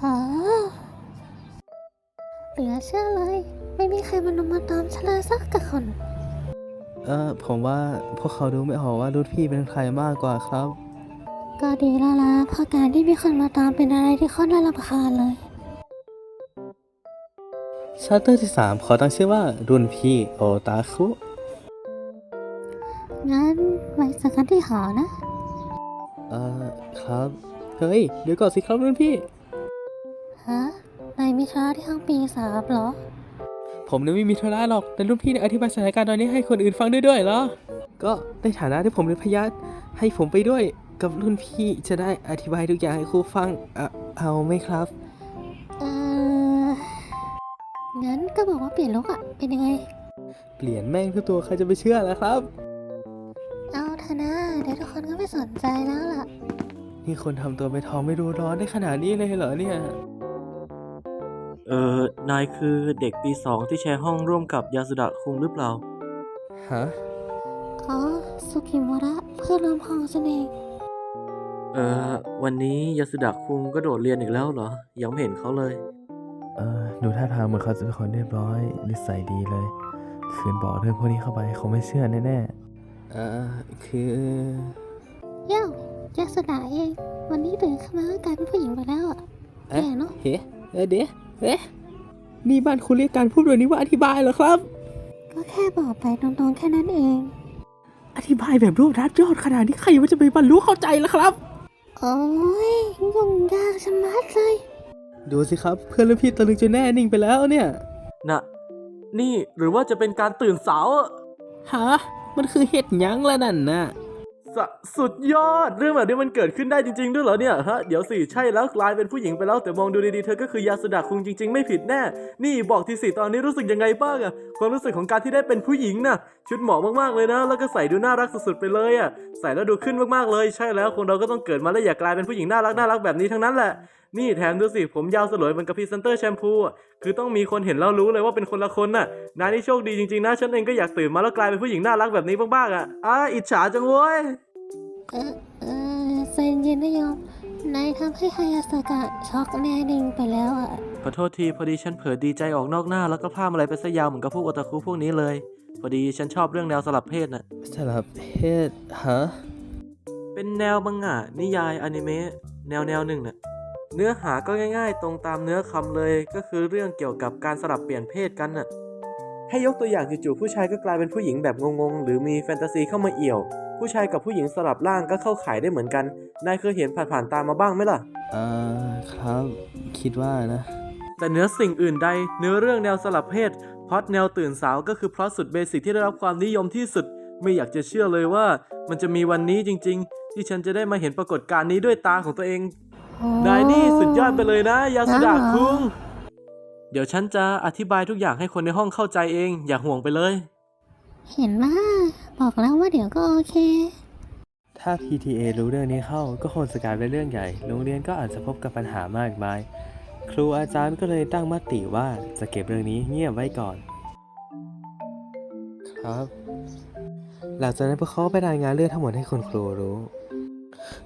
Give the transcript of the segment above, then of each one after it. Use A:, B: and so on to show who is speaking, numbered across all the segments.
A: ฮะเหลือเชื่อเลย ไม่มีใครมันมาตามฉันเลยสักกะคน
B: เออผมว่าพวกเขาดูไม่ออกว่ารุ่นพี่เป็นใครมากกว่าครับ
A: ก็ดีแล้วล่ะเพราะการที่มีคนมาตามเป็นอะไรที่ค่อนข้างรำคาญเลย
B: ชัตเตอร์ที่ 3 ขอตั้งชื่อว่ารุ่นพี่โอตาคุ
A: งั้นไว้เจอกันที่หอนะ
B: เอ่อ ครับ เฮ้ย เดี๋ยวก่อนสิครับรุ่นพี่
A: ฮะนายมีคลาสที่ห้องปีสามเหรอ
B: ผมเนี่ยไม่มีธุระหรอก แต่รุ่นพี่เนี่ยอธิบายสถานการณ์ตอนนี้ให้คนอื่นฟังด้วยด้วยเหรอ ก็ในฐานะที่ผมเป็นพยานให้ผมไปด้วยกับรุ่นพี่จะได้อธิบายทุกอย่างให้ครูฟังเอ่อเอาไหมครับ
A: เอองั้นก็บอกว่าเปลี่ยนลุกอะเป็นยังไง
B: เปลี่ยนแม่งทุกตัวใครจะไปเชื่อล่ะครับ
A: เอาเถอะนะเดี๋ยวทุกคนก็ไม่สนใจแล้วล่ะ
B: นี่คนทำตัวไปนทองไม่รู้ร้อนได้ขนาดนี้เลยเหรอเนี่ย
C: เออนายคือเด็กปีสองที่แชร์ห้องร่วมกับยาสุดะคุงหรือเปล่า
B: ฮะ
A: อ๋อสุกิโมระเพื่อนร่วมห้องฉันเอง
C: เออวันนี้ยาสุดะคุงก็โดดเรียนอีกแล้วเหรอ ยังไม่เห็นเขาเลย
B: เออดูท่าทางเหมือนเขาจะเป็นคนเรียบร้อยนิสัยดีเลย คืนบอกเรื่องพวกนี้เข้าไปเขาไม่เชื่อแน่ๆเออคือ
A: เย้าแยกสดาเอง วันนี้ตื่นขึ้นมาก็กลายเป็นผู้หญิงไปแล้วอะแย่เนาะ
B: เฮ้เออเดี๋ยว เอ๊ะนี่บ้านคุณเรียกการพูดแบบนี้ว่าอธิบายเหรอครับ
A: ก็แค่บอกไปตรงๆแค่นั้นเอง
B: อธิบายแบบรวบรัดยอดขนาดนี้ใครมันจะไปบรรลุเข้าใจล่ะครับ
A: โอ้ยยุ่งยากชะมัดเลย
B: ดูสิครับ เพื่อนรุ่นพี่ตะลึงจนแน่นิ่งไปแล้วเนี่ย
C: น่ะ นี่หรือว่าจะเป็นการตื่นสาวอะ
B: ฮะ มันคือเห็ดหยั้งละนั่นน่ะ
C: สสุดยอดเรื่องแบบนี้มันเกิดขึ้นได้จริง ๆ ด้วยเหรอเนี่ยฮะเดี๋ยวสิใช่แล้วกลายเป็นผู้หญิงไปแล้วแต่มองดูดีๆเธอก็คือยาสุดะคุงจริง ๆ ไม่ผิดแน่ นี่บอกทีสิตอนนี้รู้สึกยังไงบ้างอะความรู้สึกของการที่ได้เป็นผู้หญิงน่ะ ชุดเหมาะมากๆเลยนะ แล้วก็ใส่ดูน่ารักสุดๆไปเลยอะใส่แล้วดูขึ้นมากๆเลย ใช่แล้วคนเราก็ต้องเกิดมาแล้วอยากกลายเป็นผู้หญิงน่ารักน่ารักแบบนี้ทั้งนั้นแหละนี่แถมดูสิผมยาวสลวยเหมือนกับพรีเซนเตอร์แชมพู คือต้องมีคนเห็นแล้วรู้เลยว่าเป็นคนละคนน่ะนายนี่โชคดีจริงๆนะฉันเองก็อยากตื่นมาแล้วกลายเป็นผู้หญิงน่ารักแบบนี้บ้างๆอะอะอิจฉาจังเว้ย
A: เออเออใจเย็นนะโยมนายทำให้ฮายาสกะช็อกแน่นิ่งไปแล้วอะ
C: ขอโทษทีพอดีฉันเผลอดีใจออกนอกหน้าแล้วก็พลาดอะไรไปซะยาวเหมือนกับพวกโอตาคุพวกนี้เลย พอดีฉันชอบเรื่องแนวสลับเพศน่ะ
B: สลับเพศฮะ
C: เป็นแนวมังงะนิยายอนิเมะแนวแนวหนึ่งน่ะ เนื้อหาก็ง่าย ๆ ตรงตามเนื้อคำเลยก็คือเรื่องเกี่ยวกับการสลับเปลี่ยนเพศกันน่ะให้ยกตัวอย่างจู่ๆผู้ชายก็กลายเป็นผู้หญิงแบบงงๆ หรือมีแฟนตาซีเข้ามาเอี่ยว ผู้ชายกับผู้หญิงสลับร่างก็เข้าข่ายได้เหมือนกัน นายเคยเห็นผ่านๆตามมาบ้างไหมล่ะ
B: อ่าครับ คิดว่านะ
C: แต่เหนื้อสิ่งอื่นใด เนื้อเรื่องแนวสลับเพศพล็อตแนวตื่นสาวก็คือพล็อตสุดเบสิกที่ได้รับความนิยมที่สุด ไม่อยากจะเชื่อเลยว่า มันจะมีวันนี้จริง ๆ ที่ฉันจะได้มาเห็นปรากฏการณ์นี้ด้วยตาของตัวเอง
A: โอ้
C: นายนี่สุดยอดไปเลยนะยาสุดา
A: อ้าว
C: คุง เดี๋ยวฉันจะอธิบายทุกอย่างให้คนในห้องเข้าใจเอง อย่าห่วงไปเลย
A: เห็นมาบอกแล้วว่าเดี๋ยวก็โอเค
B: ถ้า PTA รู้เรื่องนี้เข้าก็คงจะกลายเป็นเรื่องใหญ่ โรงเรียนก็อาจจะพบกับปัญหามากมาย ครูอาจารย์ก็เลยตั้งมติว่าจะเก็บเรื่องนี้เงียบไว้ก่อน ครับ หลังจากนั้นพวกเขาไปรายงานเรื่องทั้งหมดให้คุณครูรู้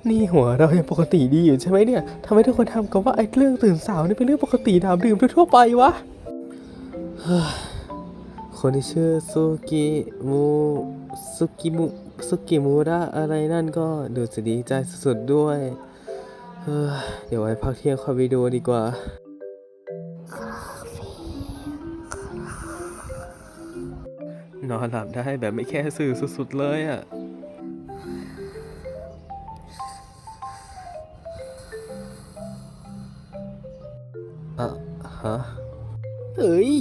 B: นี่หัวเรายังปกติดีอยู่ใช่ไหมเนี่ยทำไมทุกคนทำกับว่าไอ้เรื่องตื่นสาวนี่เป็นเรื่องปกติดามดื่มทั่วๆไปวะเฮ้ยคนที่ชื่อซูกิมูซูกิมุซูกิมูระอะไรนั่นก็ดูจะดีใจสุดๆด้วยเฮ้ยเดี๋ยวไว้พักเที่ยงคอยไปดูดีกว่านอนหลับได้แบบไม่แค่สื่อสุดๆเลยอะ อะฮะเฮ้ย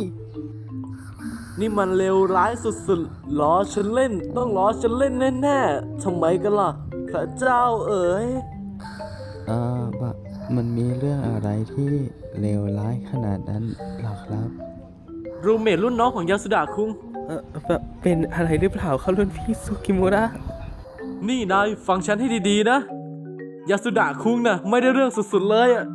C: นี่มันเลวร้ายสุดๆ ล้อฉันเล่น ต้องล้อฉันเล่นแน่ๆทำไมกันล่ะ พระเจ้าเอ๋ย
B: อ่าบะมันมีเรื่องอะไรที่เลวร้ายขนาดนั้นหรอครับ
C: รูเมทรุ่นน้องของยาสุดะคุง
B: เออแบบเป็นอะไรหรือเปล่าครับรุ่นพี่สุกิมุระ
C: นี่นายฟังฉันให้ดีๆนะ ยาสุดะคุงนะ่ะไม่ได้เรื่องสุดๆเลยอะ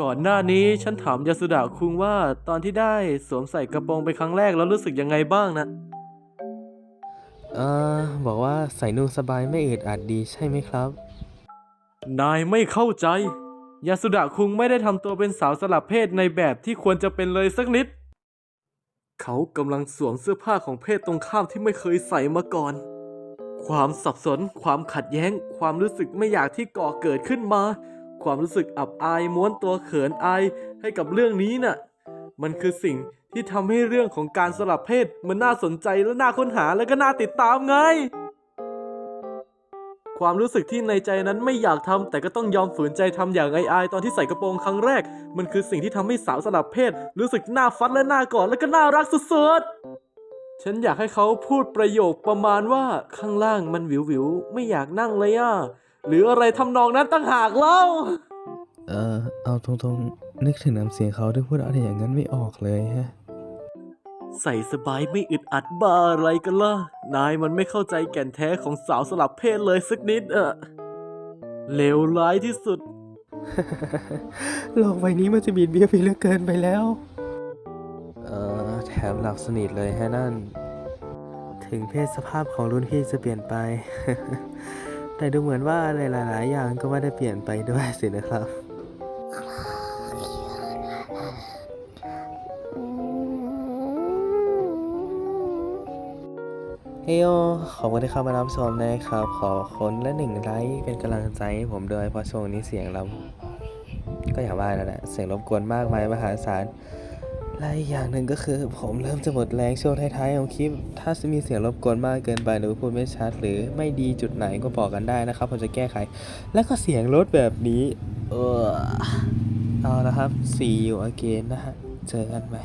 C: ก่อนหน้านี้ฉันถามยาสุดะคุงว่าตอนที่ได้สวมใส่กระโปรงไปครั้งแรกแล้วรู้สึกยังไงบ้างนะ
B: เอ่อบอกว่าใส่นุ่งสบายไม่อึดอัดดีใช่ไหมครับ
C: นายไม่เข้าใจ ยาสุดะคุงไม่ได้ทำตัวเป็นสาวสลับเพศในแบบที่ควรจะเป็นเลยสักนิด เขากำลังสวมเสื้อผ้าของเพศตรงข้ามที่ไม่เคยใส่มาก่อน ความสับสน ความขัดแย้ง ความรู้สึกไม่อยากที่ก่อเกิดขึ้นมา ความรู้สึกอับอายม้วนตัวเขินอายให้กับเรื่องนี้น่ะ มันคือสิ่งที่ทำให้เรื่องของการสลับเพศมันน่าสนใจและน่าค้นหาและก็น่าติดตามไง ความรู้สึกที่ในใจนั้นไม่อยากทำแต่ก็ต้องยอมฝืนใจทำอย่างไอายๆตอนที่ใส่กระโปรงครั้งแรก มันคือสิ่งที่ทำให้สาวสลับเพศ รู้สึกน่าฟัดและน่ากอดและก็น่ารักสุดๆ ฉันอยากให้เขาพูดประโยคประมาณว่าข้างล่างมันวิววิวไม่อยากนั่งเลยอะ หรืออะไรทำนองนั้นตั้งหากเล่า
B: เออเอาตรงๆ นึกถึงน้ำเสียงเขาที่พูดอะไรอย่างนั้นไม่ออกเลยฮะ
C: ใส่สบายไม่อึดอัดบ้าอะไรกันล่ะ นายมันไม่เข้าใจแก่นแท้ของสาวสลับเพศเลยสักนิดอะเลวร้ายที่สุด
B: โลกใบนี้มันจะบีดเบี้ยวไปเหลือเกินไปแล้ว เอ่อแถมหลับสนิทเลยฮะนั่น ถึงเพศสภาพของรุ่นพี่จะเปลี่ยนไป แต่ดูเหมือนว่าอะไรหลายๆ อย่างก็ไม่ได้เปลี่ยนไปด้วยสินะครับ เฮโยขอบคุณที่เข้ามารับชมนะครับ ขอคนละหนึ่งไลค์เป็นกำลังใจให้ผมด้วยเพราะช่วงนี้เสียงเรา ก็อย่างว่าแล้วแหละเสียงรบกวนมากมายมหาศาล และอีกอย่างหนึ่งก็คือผมเริ่มจะหมดแรงช่วงท้ายๆของคลิป ถ้าจะมีเสียงรบกวนมากเกินไปหรือพูดไม่ชัดหรือไม่ดีจุดไหนก็บอกกันได้นะครับผมจะแก้ไข แล้วก็เสียงรถแบบนี้ เออเอาละครับ see you again นะฮะ เจอกันใหม่